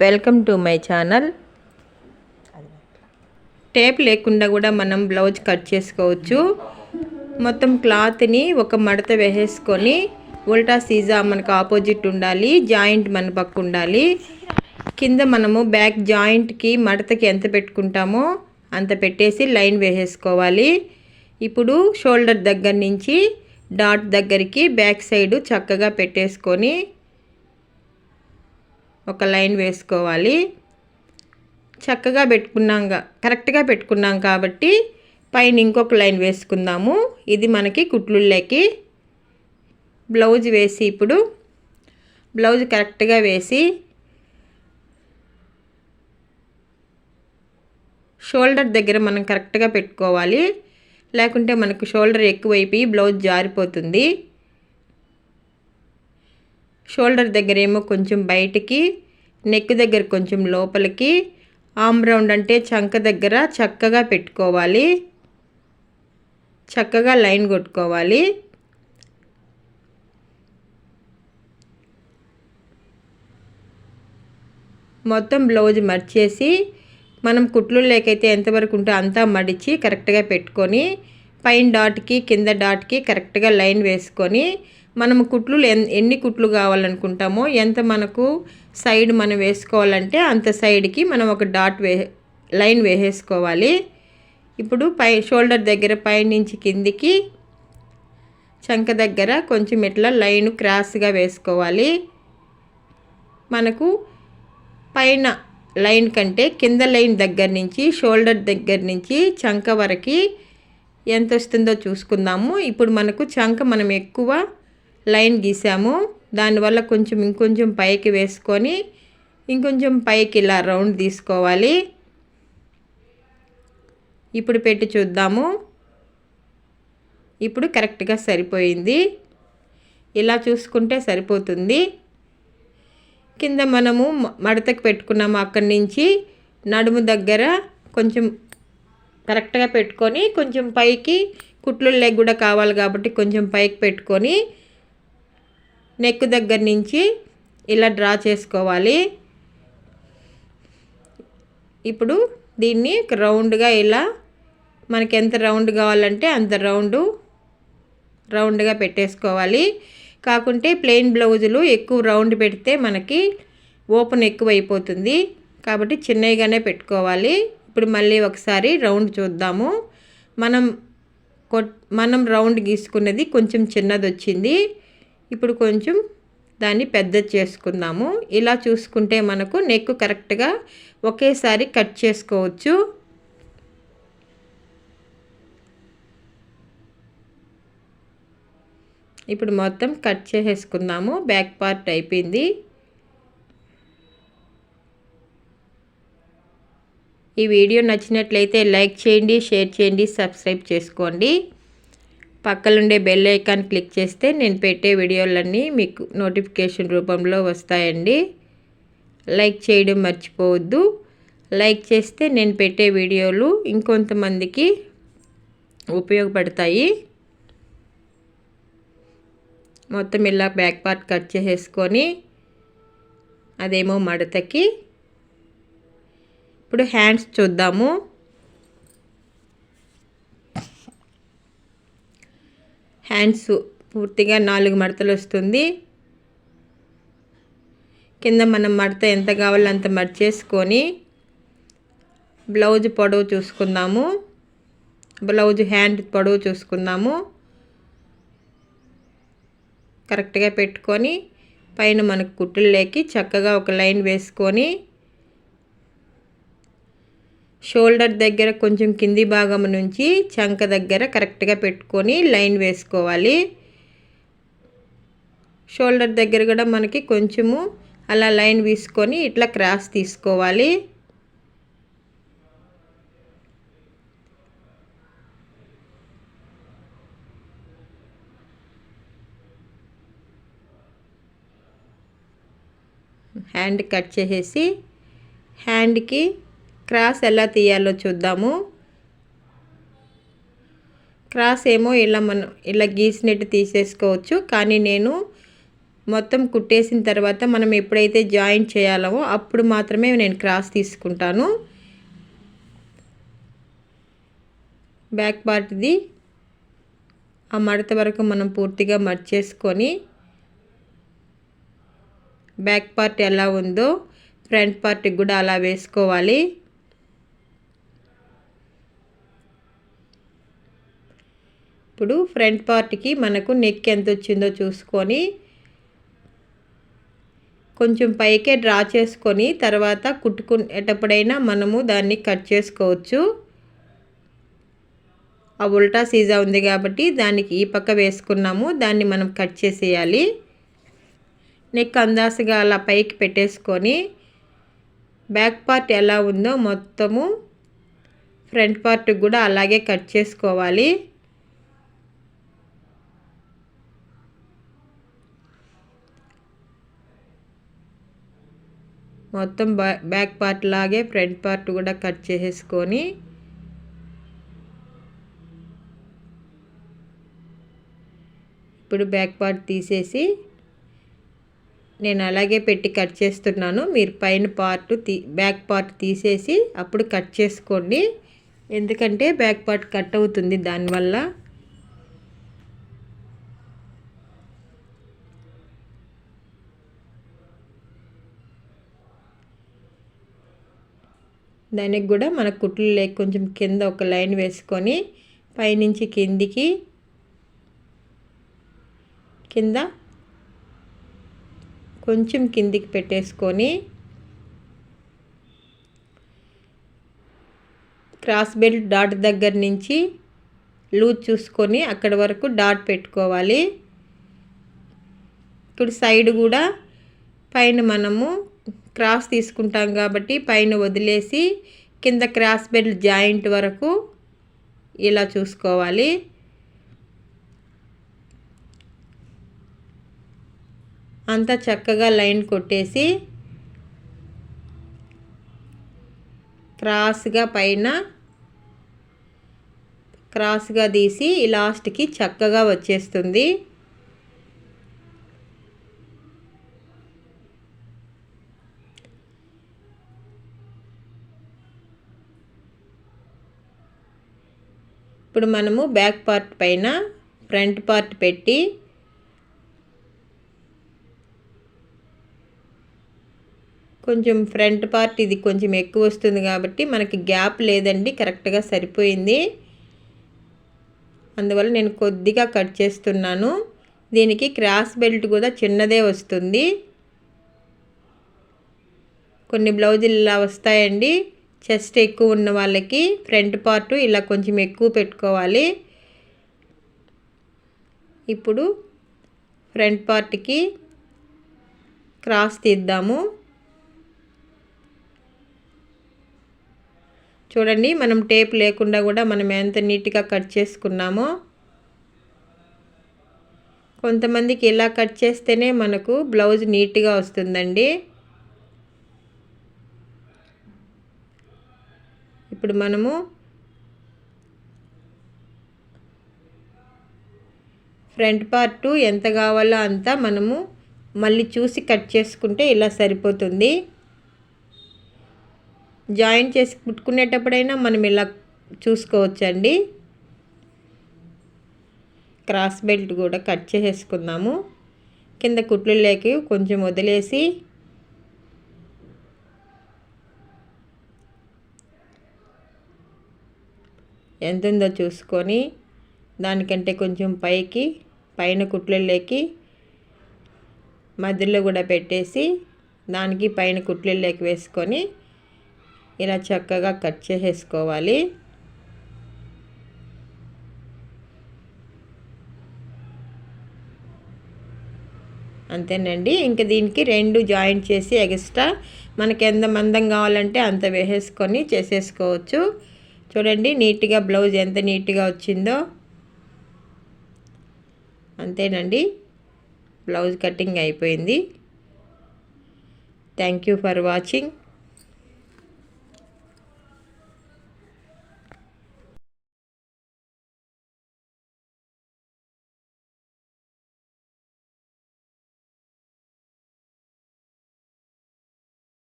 Welcome to my channel. Tape లేకుండా కూడా మనం బ్లౌజ్ కట్ చేసుకోవచ్చు. మొత్తం క్లాత్ని ఒక మడత వేసేసుకొని ఉల్టా సీజా మనకు ఆపోజిట్ ఉండాలి జాయింట్ మన పక్క ఉండాలి. కింద మనము బ్యాక్ జాయింట్కి మడతకి ఎంత పెట్టుకుంటామో అంత పెట్టేసి లైన్ వేసేసుకోవాలి. ఇప్పుడు షోల్డర్ దగ్గర నుంచి డాట్ దగ్గరికి బ్యాక్ సైడ్ చక్కగా పెట్టేసుకొని ఒక లైన్ వేసుకోవాలి. చక్కగా పెట్టుకున్నాం కరెక్ట్గా పెట్టుకున్నాం కాబట్టి పైన ఇంకొక లైన్ వేసుకుందాము. ఇది మనకి కుట్లుళ్ళకి బ్లౌజ్ వేసి ఇప్పుడు బ్లౌజ్ కరెక్ట్గా వేసి షోల్డర్ దగ్గర మనం కరెక్ట్గా పెట్టుకోవాలి. లేకుంటే మనకు షోల్డర్ ఎక్కువైపోయి బ్లౌజ్ జారిపోతుంది. షోల్డర్ దగ్గర ఏమో కొంచెం బయటికి నెక్ దగ్గర కొంచెం లోపలికి ఆమ్ రౌండ్ అంటే చంక దగ్గర చక్కగా పెట్టుకోవాలి. చక్కగా లైన్ కొట్టుకోవాలి. మొత్తం బ్లౌజ్ మర్చేసి మనం కుట్లు లేకైతే ఎంతవరకు ఉంటే అంతా మడిచి కరెక్ట్గా పెట్టుకొని పైన డాట్కి కింద డాట్కి కరెక్ట్గా లైన్ వేసుకొని మనం కుట్లు ఎన్ని కుట్లు కావాలనుకుంటామో ఎంత మనకు సైడ్ మనం వేసుకోవాలంటే అంత సైడ్కి మనం ఒక డాట్ వే లైన్ వేసేసుకోవాలి. ఇప్పుడు పై షోల్డర్ దగ్గర పైనుంచి కిందికి చంక దగ్గర కొంచెం ఇట్లా లైన్ క్రాస్గా వేసుకోవాలి. మనకు పైన లైన్ కంటే కింద లైన్ దగ్గర నుంచి షోల్డర్ దగ్గర నుంచి చంక వరకు ఎంత వస్తుందో చూసుకుందాము. ఇప్పుడు మనకు చంక మనం ఎక్కువ లైన్ గీసాము. దానివల్ల కొంచెం ఇంకొంచెం పైకి వేసుకొని ఇంకొంచెం పైకి ఇలా రౌండ్ తీసుకోవాలి. ఇప్పుడు పెట్టి చూద్దాము. ఇప్పుడు కరెక్ట్గా సరిపోయింది. ఇలా చూసుకుంటే సరిపోతుంది. కింద మనము మడతకు పెట్టుకున్నాము అక్కడి నుంచి. నడుము దగ్గర కొంచెం కరెక్ట్గా పెట్టుకొని కొంచెం పైకి కుట్లు లెగ్ కూడా కావాలి కాబట్టి కొంచెం పైకి పెట్టుకొని నెక్ దగ్గర నుంచి ఇలా డ్రా చేసుకోవాలి. ఇప్పుడు దీన్ని రౌండ్గా ఇలా మనకి ఎంత రౌండ్ కావాలంటే అంత రౌండ్ రౌండ్గా పెట్టేసుకోవాలి. కాకుంటే ప్లెయిన్ బ్లౌజులు ఎక్కువ రౌండ్ పెడితే మనకి ఓపెన్ ఎక్కువ అయిపోతుంది కాబట్టి చిన్నగానే పెట్టుకోవాలి. ఇప్పుడు మళ్ళీ ఒకసారి రౌండ్ చూద్దాము. మనం మనం రౌండ్ గీసుకున్నది కొంచెం చిన్నది వచ్చింది ఇప్పుడు కొంచెం దాన్ని పెద్ద చేసుకుందాము. ఇలా చూసుకుంటే మనకు నెక్ కరెక్ట్గా ఒకేసారి కట్ చేసుకోవచ్చు. ఇప్పుడు మొత్తం కట్ చేసేసుకుందాము. బ్యాక్ పార్ట్ అయిపోయింది. ఈ వీడియో నచ్చినట్లయితే లైక్ చేయండి షేర్ చేయండి సబ్స్క్రైబ్ చేసుకోండి. పక్కలుండే బెల్ ఐకాన్ క్లిక్ చేస్తే నేను పెట్టే వీడియోలన్నీ మీకు నోటిఫికేషన్ రూపంలో వస్తాయండి. లైక్ చేయడం మర్చిపోవద్దు. లైక్ చేస్తే నేను పెట్టే వీడియోలు ఇంకొంతమందికి ఉపయోగపడతాయి. మొత్తం ఇలా బ్యాక్ పార్ట్ కట్ చేసేసుకొని అదేమో మడతకి. ఇప్పుడు హ్యాండ్స్ చూద్దాము. హ్యాండ్స్ పూర్తిగా నాలుగు మడతలు వస్తుంది. కింద మనం మడత ఎంత కావాలో అంత మడిచేసుకొని బ్లౌజ్ పొడవు చూసుకుందాము. బ్లౌజ్ హ్యాండ్ పొడవు చూసుకుందాము. కరెక్ట్గా పెట్టుకొని పైన మనకు కుట్టుల్లోకి చక్కగా ఒక లైన్ వేసుకొని షోల్డర్ దగ్గర కొంచెం కింది భాగం నుంచి చంక దగ్గర కరెక్ట్గా పెట్టుకొని లైన్ వేసుకోవాలి. షోల్డర్ దగ్గర కూడా మనకి కొంచెము అలా లైన్ వేసుకొని ఇట్లా క్రాస్ తీసుకోవాలి. హ్యాండ్ కట్ చేసేసి హ్యాండ్కి క్రాస్ ఎలా తీయాలో చూద్దాము. క్రాస్ ఏమో ఇలా మనం ఇలా గీసినట్టు తీసేసుకోవచ్చు. కానీ నేను మొత్తం కుట్టేసిన తర్వాత మనం ఎప్పుడైతే జాయిన్ చేయాలమో అప్పుడు మాత్రమే నేను క్రాస్ తీసుకుంటాను. బ్యాక్ పార్ట్ది ఆ మడత వరకు మనం పూర్తిగా మర్చేసుకొని బ్యాక్ పార్ట్ ఎలా ఉందో ఫ్రంట్ పార్ట్కి కూడా అలా వేసుకోవాలి. ఇప్పుడు ఫ్రంట్ పార్ట్కి మనకు నెక్ ఎంత వచ్చిందో చూసుకొని కొంచెం పైకే డ్రా చేసుకొని తర్వాత కుట్టుకునేటప్పుడైనా మనము దాన్ని కట్ చేసుకోవచ్చు. ఆ ఉల్టా సీజా ఉంది కాబట్టి దానికి ఈ పక్క వేసుకున్నాము దాన్ని మనం కట్ చేసేయాలి. నెక్ అందాసుగా అలా పైకి పెట్టేసుకొని బ్యాక్ పార్ట్ ఎలా ఉందో మొత్తము ఫ్రంట్ పార్ట్ కూడా అలాగే కట్ చేసుకోవాలి. మొత్తం బ్యాక్ పార్ట్ లాగే ఫ్రంట్ పార్ట్ కూడా కట్ చేసేసుకొని ఇప్పుడు బ్యాక్ పార్ట్ తీసేసి నేను అలాగే పెట్టి కట్ చేస్తున్నాను. మీరు పైన పార్ట్ తీ బ్యాక్ పార్ట్ తీసేసి అప్పుడు కట్ చేసుకోండి. ఎందుకంటే బ్యాక్ పార్ట్ కట్ అవుతుంది దానివల్ల. దానికి కూడా మన కుట్లు లేక కొంచెం కింద ఒక లైన్ వేసుకొని పైనుంచి కిందికి కింద కొంచెం కిందికి పెట్టేసుకొని క్రాస్ బెల్ట్ డాట్ దగ్గర నుంచి లూజ్ చూసుకొని అక్కడ వరకు డాట్ పెట్టుకోవాలి. ఇప్పుడు సైడ్ కూడా పైన మనము క్రాస్ తీసుకుంటాం కాబట్టి పైన వదిలేసి కింద క్రాస్ బెల్ట్ జాయింట్ వరకు ఇలా చూసుకోవాలి. అంతా చక్కగా లైన్ కొట్టేసి క్రాస్గా పైన క్రాస్గా తీసి లాస్ట్కి చక్కగా వచ్చేస్తుంది. ఇప్పుడు మనము బ్యాక్ పార్ట్ పైన ఫ్రంట్ పార్ట్ పెట్టి కొంచెం ఫ్రంట్ పార్ట్ ఇది కొంచెం ఎక్కువ వస్తుంది కాబట్టి మనకి గ్యాప్ లేదండి కరెక్ట్గా సరిపోయింది. అందువల్ల నేను కొద్దిగా కట్ చేస్తున్నాను. దీనికి క్రాస్ బెల్ట్ కూడా చిన్నదే వస్తుంది. కొన్ని బ్లౌజులు ఇలా వస్తాయండి. చెస్ట్ ఎక్కువ ఉన్న వాళ్ళకి ఫ్రంట్ పార్ట్ ఇలా కొంచెం ఎక్కువ పెట్టుకోవాలి. ఇప్పుడు ఫ్రంట్ పార్ట్కి క్రాస్ తీద్దాము. చూడండి మనం టేప్ లేకుండా కూడా మనం ఎంత నీట్గా కట్ చేసుకున్నామో. కొంతమందికి ఇలా కట్ చేస్తేనే మనకు బ్లౌజ్ నీట్గా వస్తుందండి. ఇప్పుడు మనము ఫ్రంట్ పార్ట్ ఎంత కావాలో అంత మనము మళ్ళీ చూసి కట్ చేసుకుంటే ఇలా సరిపోతుంది. జాయిన్ చేసి కుట్టుకునేటప్పుడైనా మనం ఇలా చూసుకోవచ్చండి. క్రాస్ బెల్ట్ కూడా కట్ చేసేసుకుందాము. కింద కుట్లు లేకి కొంచెం వదిలేసి ఎంత ఉందో చూసుకొని దానికంటే కొంచెం పైకి పైన కుట్లలోకి మధ్యలో కూడా పెట్టేసి దానికి పైన కుట్లలోకి వేసుకొని ఇలా చక్కగా కట్ చేసేసుకోవాలి. అంతేనండి. ఇంకా దీనికి రెండు జాయింట్ చేసి ఎక్స్ట్రా మనకి ఎంత మందం కావాలంటే అంత వేసేసుకొని చేసేసుకోవచ్చు. చూడండి నీట్గా బ్లౌజ్ ఎంత నీట్గా వచ్చిందో. అంతేనండి. బ్లౌజ్ కటింగ్ అయిపోయింది. Thank you for watching.